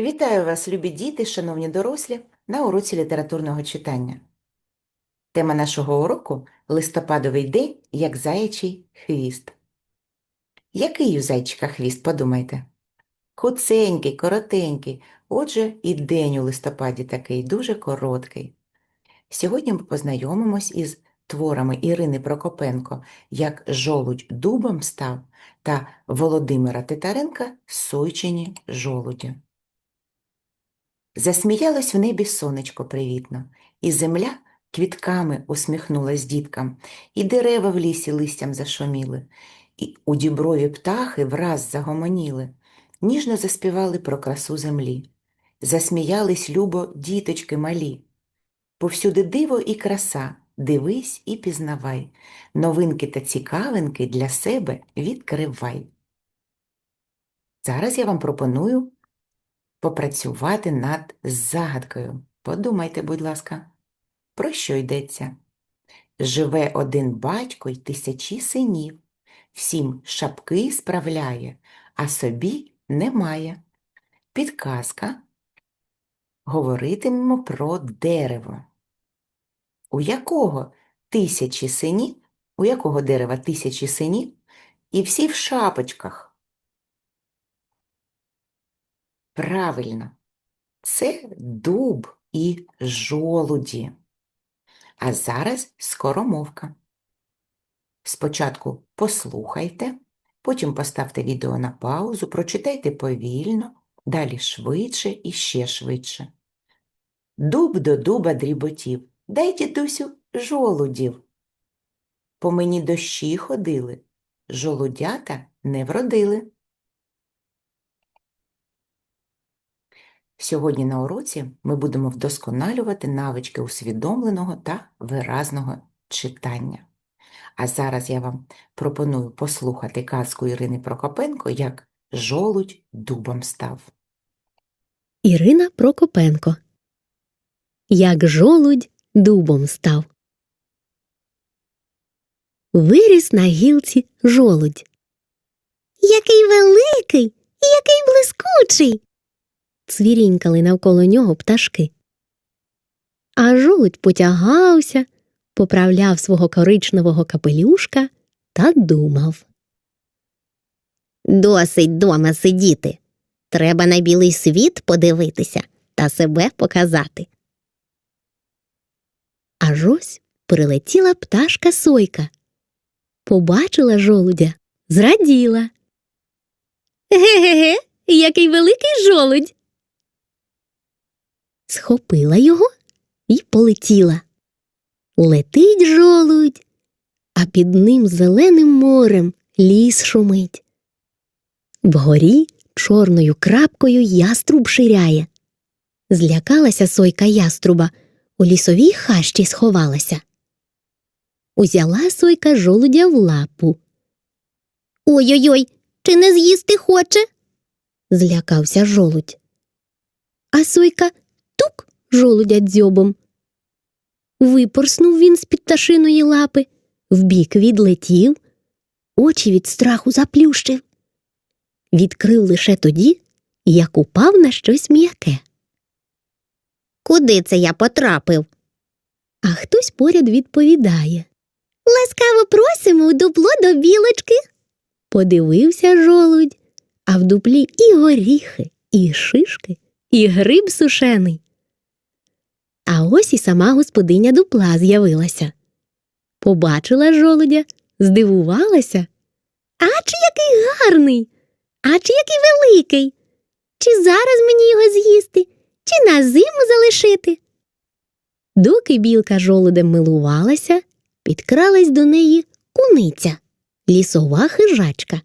Вітаю вас, любі діти, шановні дорослі, на уроці літературного читання. Тема нашого уроку листопадовий день, як заячий хвіст. Який у зайчика хвіст, подумайте? Хуценький, коротенький, отже, і день у листопаді такий, дуже короткий. Сьогодні ми познайомимось із творами Ірини Прокопенко «Як жолудь дубом став» та Володимира Титаренка «Сойчині жолуді». Засміялось в небі сонечко привітно, і земля квітками усміхнулась діткам, і дерева в лісі листям зашуміли, і у діброві птахи враз загомоніли, ніжно заспівали про красу землі. Засміялись любо діточки малі. Повсюди диво і краса, дивись і пізнавай, новинки та цікавинки для себе відкривай. Зараз я вам пропоную попрацювати над загадкою. Подумайте, будь ласка, про що йдеться? Живе один батько й тисячі синів, всім шапки справляє, а собі немає. Підказка. Говоритимемо про дерево. У якого тисячі синів, у якого дерева тисячі синів, і всі в шапочках? Правильно, це дуб і жолуді. А зараз скоромовка. Спочатку послухайте, потім поставте відео на паузу, прочитайте повільно, далі швидше і ще швидше. Дуб до дуба дріботів, дай дідусю жолудів. По мені дощі ходили, жолудята не вродили. Сьогодні на уроці ми будемо вдосконалювати навички усвідомленого та виразного читання. А зараз я вам пропоную послухати казку Ірини Прокопенко, як жолудь дубом став. Ірина Прокопенко. Як жолудь дубом став. Виріс на гілці жолудь. Який великий і який блискучий. Цвірінькали навколо нього пташки. А жолудь потягався, поправляв свого коричневого капелюшка та думав. Досить дома сидіти. Треба на білий світ подивитися та себе показати. Аж ось прилетіла пташка сойка. Побачила жолудя, зраділа. Ге-ге-ге, який великий жолудь. Схопила його і полетіла. Летить жолудь, а під ним зеленим морем ліс шумить. Вгорі чорною крапкою яструб ширяє. Злякалася сойка яструба, у лісовій хащі сховалася. Узяла сойка жолудя в лапу. Ой-ой-ой, чи не з'їсти хоче? злякався жолудь. А сойка жолудя дзьобом. Випорснув він з під пташиної лапи, вбік відлетів, очі від страху заплющив. Відкрив лише тоді, як упав на щось м'яке. Куди це я потрапив? А хтось поряд відповідає. Ласкаво просимо у дупло до білочки. Подивився жолудь, а в дуплі і горіхи, і шишки, і гриб сушений. А ось і сама господиня дупла з'явилася. Побачила жолудя, здивувалася. А чи який гарний, а чи який великий? Чи зараз мені його з'їсти, чи на зиму залишити? Доки білка жолудем милувалася, підкралась до неї куниця, лісова хижачка.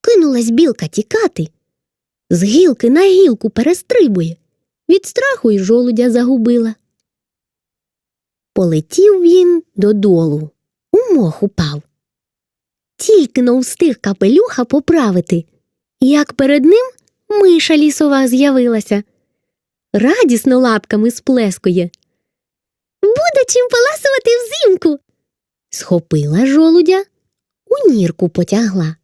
Кинулась білка тікати. З гілки на гілку перестрибує. Від страху й жолудя загубила. Полетів він додолу, у мох упав. Тільки но встиг капелюха поправити, як перед ним миша лісова з'явилася. Радісно лапками сплескує. Буде чим поласувати взимку. Схопила жолудя, у нірку потягла.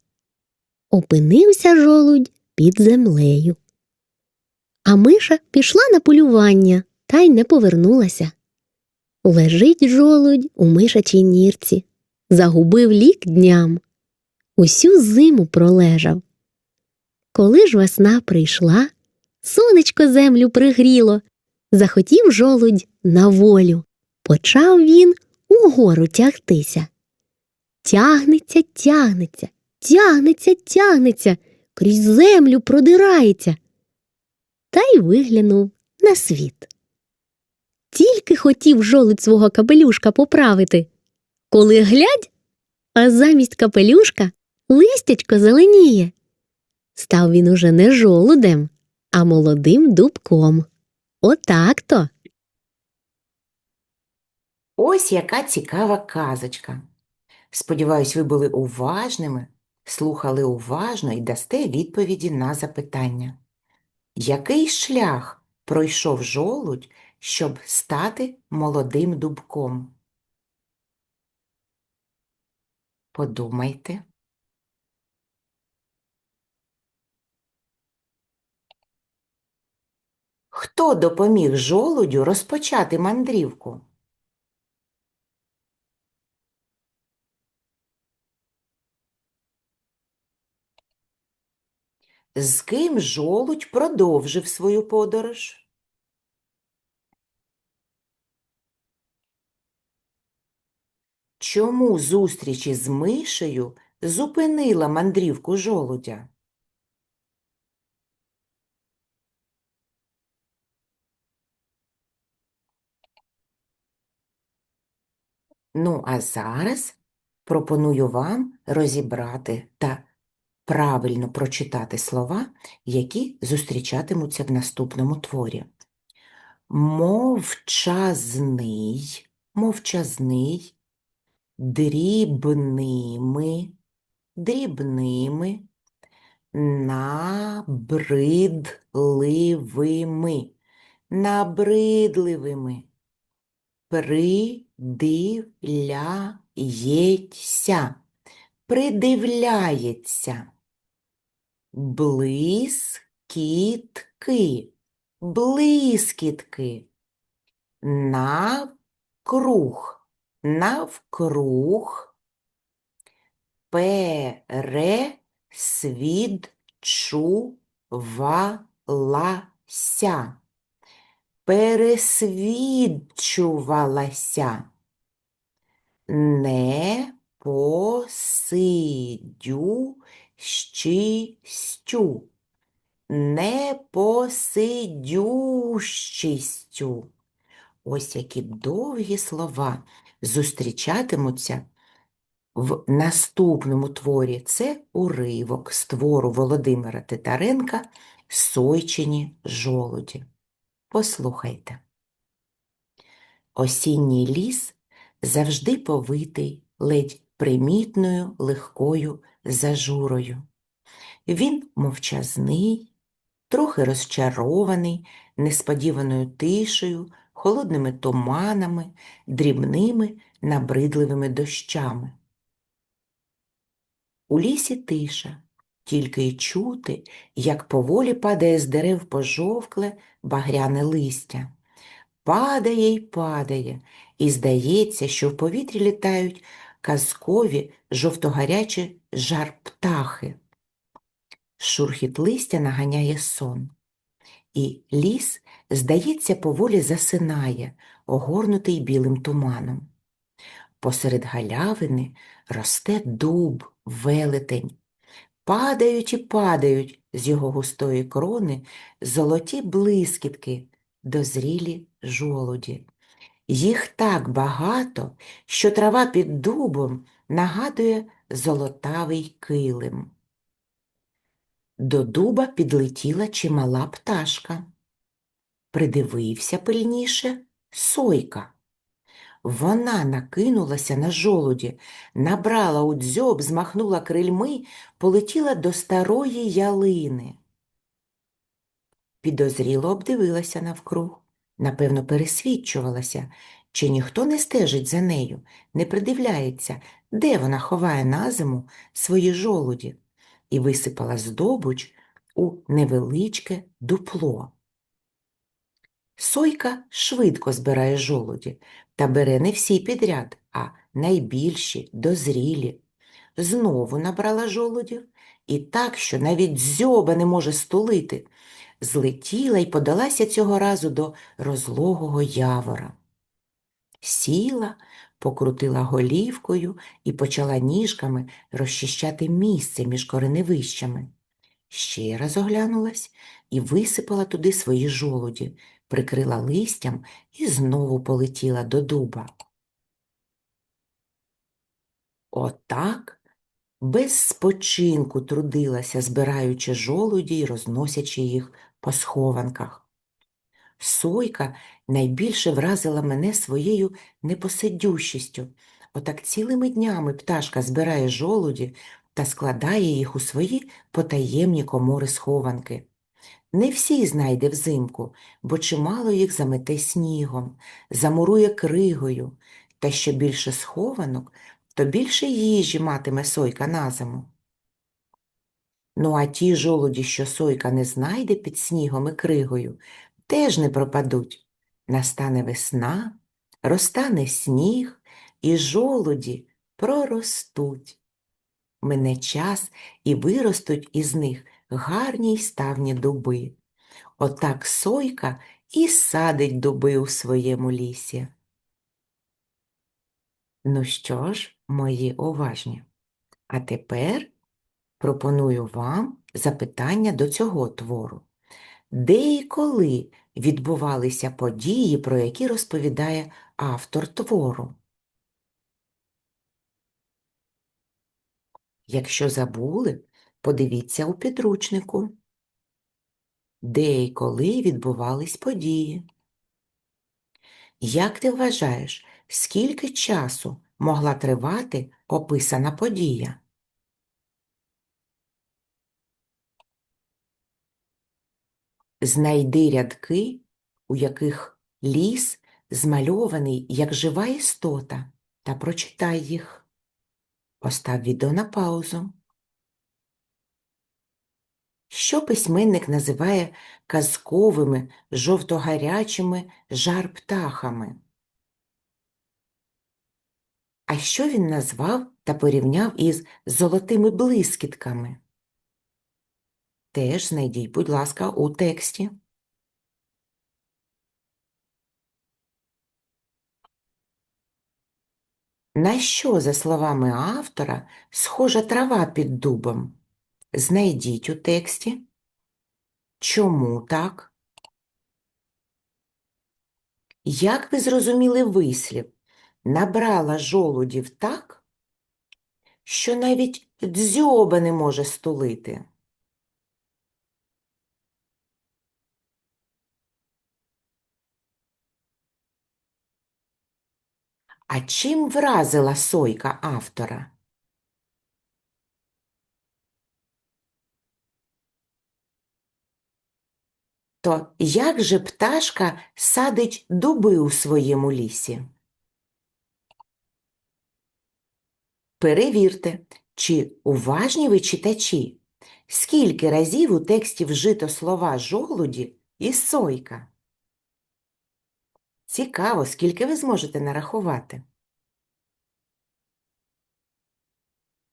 Опинився жолудь під землею. А миша пішла на полювання та й не повернулася. Лежить жолудь у мишачій нірці, загубив лік дням, усю зиму пролежав. Коли ж весна прийшла, сонечко землю пригріло, захотів жолудь на волю. Почав він угору тягтися. Тягнеться, тягнеться, тягнеться, тягнеться, крізь землю продирається. Та й виглянув на світ. Тільки хотів жолудь свого капелюшка поправити, коли глядь, а замість капелюшка листячко зеленіє. Став він уже не жолудем, а молодим дубком. Отак то. Ось яка цікава казочка. Сподіваюсь, ви були уважними, слухали уважно і дасте відповіді на запитання. Який шлях пройшов жолудь, щоб стати молодим дубком? Подумайте. Хто допоміг жолудю розпочати мандрівку? З ким жолудь продовжив свою подорож? Чому зустріч із мишею зупинила мандрівку жолудя? Ну, а зараз пропоную вам розібрати та правильно прочитати слова, які зустрічатимуться в наступному творі. Мовчазний, мовчазний, дрібними, дрібними, набридливими, набридливими, придивляється, придивляється, блискітки, блискітки, навкруг, навкруг, пересвідчувалася, пересвідчувалася, не посидющістю, не посидющістю. Ось які довгі слова зустрічатимуться в наступному творі. Це уривок з твору Володимира Титаренка «Сойчині жолуді». Послухайте. Осінній ліс завжди повитий ледь примітною легкою зажурою. Він мовчазний, трохи розчарований несподіваною тишею, холодними туманами, дрібними набридливими дощами. У лісі тиша, тільки й чути, як поволі падає з дерев пожовкле багряне листя. Падає й падає, і здається, що в повітрі літають казкові жовтогарячі жар птахи. Шурхіт листя наганяє сон, і ліс, здається, поволі засинає, огорнутий білим туманом. Посеред галявини росте дуб, велетень. Падають і падають з його густої крони золоті блискітки, дозрілі жолуді. Їх так багато, що трава під дубом нагадує золотавий килим. До дуба підлетіла чимала пташка. Придивився пильніше сойка. Вона накинулася на жолуді, набрала у дзьоб, змахнула крильми, полетіла до старої ялини. Підозріло обдивилася навкруг, напевно, пересвідчувалася, чи ніхто не стежить за нею, не придивляється, де вона ховає на зиму свої жолуді, і висипала здобуч у невеличке дупло. Сойка швидко збирає жолуді та бере не всі підряд, а найбільші, дозрілі. Знову набрала жолудів і так, що навіть дзьоба не може стулити, злетіла й подалася цього разу до розлогого явора. Сіла, покрутила голівкою і почала ніжками розчищати місце між кореневищами. Ще раз оглянулась і висипала туди свої жолуді, прикрила листям і знову полетіла до дуба. Отак без спочинку трудилася, збираючи жолуді й розносячи їх по схованках. Сойка найбільше вразила мене своєю непосидющістю. Отак цілими днями пташка збирає жолуді та складає їх у свої потаємні комори схованки. Не всі знайде взимку, бо чимало їх замете снігом, замурує кригою, та що більше схованок, то більше їжі матиме сойка на зиму. Ну а ті жолуді, що сойка не знайде під снігом і кригою, теж не пропадуть. Настане весна, розтане сніг, і жолуді проростуть. Мине час і виростуть із них гарні й ставні дуби. Отак сойка і садить дуби у своєму лісі. Ну що ж, мої уважні, а тепер пропоную вам запитання до цього твору. Де і коли відбувалися події, про які розповідає автор твору? Якщо забули, подивіться у підручнику. Де і коли відбувались події? Як ти вважаєш, скільки часу могла тривати описана подія? Знайди рядки, у яких ліс змальований як жива істота, та прочитай їх. Постав відео на паузу. Що письменник називає казковими жовтогарячими жар-птахами? А що він назвав та порівняв із золотими блискітками? Теж знайдіть, будь ласка, у тексті. На що, за словами автора, схожа трава під дубом? Знайдіть у тексті. Чому так? Як ви зрозуміли вислів? Набрала жолудів так, що навіть дзьоба не може стулити. А чим вразила сойка автора? То як же пташка садить дуби у своєму лісі? Перевірте, чи уважні ви читачі, скільки разів у тексті вжито слова жолуді і сойка? Цікаво, скільки ви зможете нарахувати.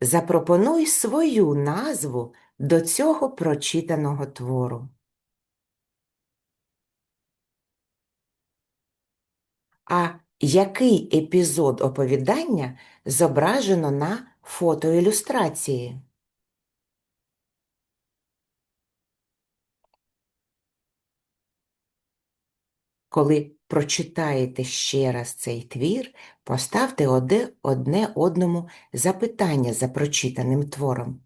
Запропонуй свою назву до цього прочитаного твору. А який епізод оповідання зображено на фотоілюстрації? Коли прочитаєте ще раз цей твір, поставте одне одному запитання за прочитаним твором.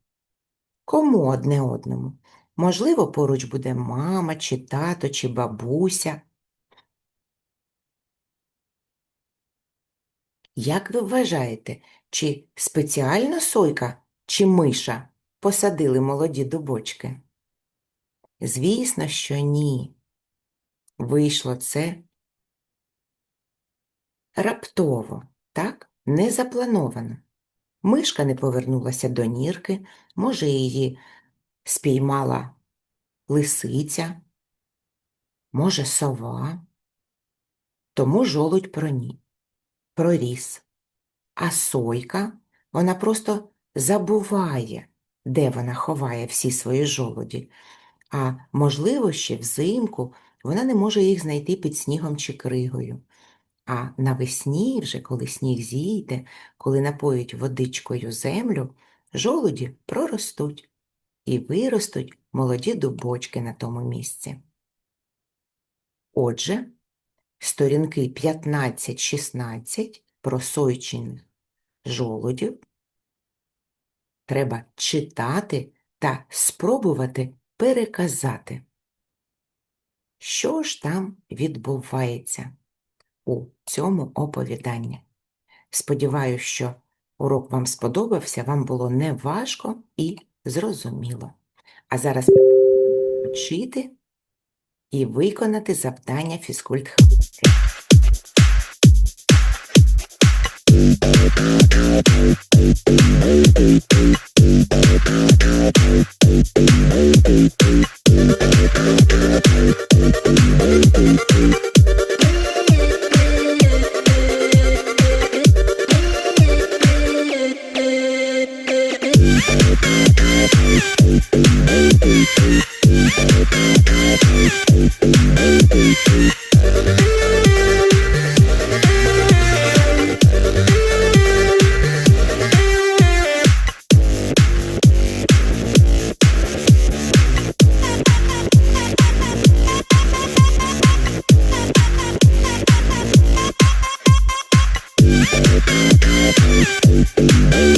Кому одне одному? Можливо, поруч буде мама, чи тато, чи бабуся. Як ви вважаєте, чи спеціально сойка чи миша посадили молоді дубочки? Звісно, що ні. Вийшло це раптово, так? Не заплановано. Мишка не повернулася до нірки, може, її спіймала лисиця, може, сова. тому жолудь проні, проріс. А сойка, вона просто забуває, де вона ховає всі свої жолуді. А можливо, ще взимку вона не може їх знайти під снігом чи кригою. А навесні, вже коли сніг зійде, коли напоють водичкою землю, жолуді проростуть і виростуть молоді дубочки на тому місці. Отже, сторінки 15-16 про сойчинних жолудів треба читати та спробувати переказати, що ж там відбувається у цьому оповіданні. Сподіваюся, що урок вам сподобався, вам було неважко і зрозуміло. А зараз вчити і виконати завдання фізкульт-хвилинки.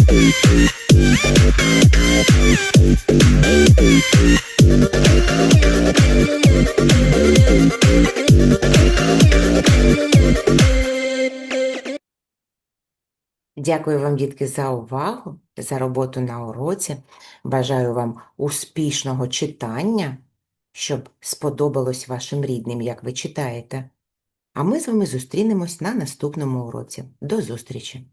Дякую вам, дітки, за увагу, за роботу на уроці. Бажаю вам успішного читання, щоб сподобалось вашим рідним, як ви читаєте. А ми з вами зустрінемось на наступному уроці. До зустрічі!